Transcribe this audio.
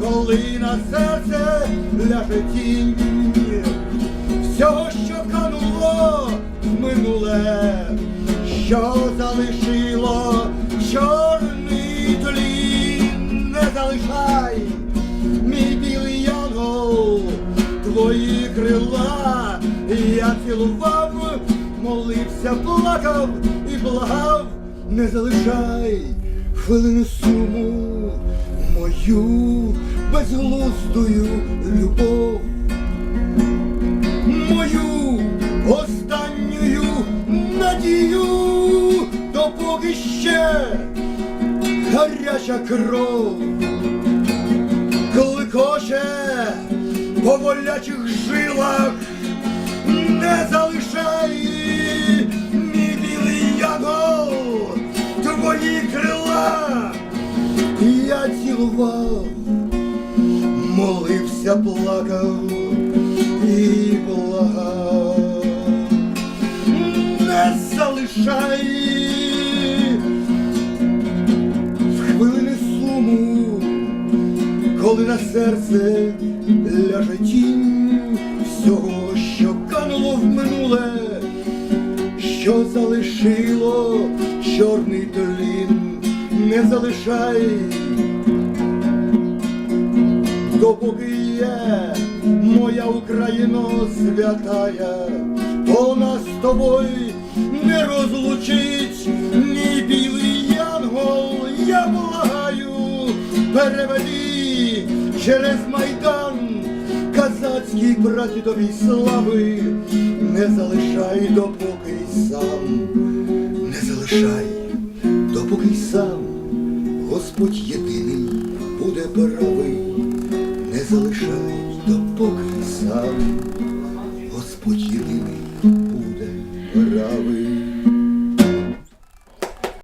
коли на серце ляже тінь. Всього, що кануло минуле, що залишило чорний тлін, не залишай, мій білий янгол, твої крила. Я цілував, молився, плакав і благав, не залишай хвилини суму, мою безглуздую любов. Мою останню надію, допоки ще гаряча кров. Кликоче по волячих жилах, не залишай я молився, плакав і благав. Не залишай в хвилини суму, коли на серце ляже тінь всього, що кануло в минуле, що залишило чорний тлін, не залишай допоки є моя Україно святая, то нас з тобою не розлучить. Ні білий янгол, я благаю, переведи через майдан казацькій прадідовій слави, не залишай, допоки й сам, не залишай, допоки й сам Господь єдиний буде правий, не залишай, допоки сам Господь єдиний.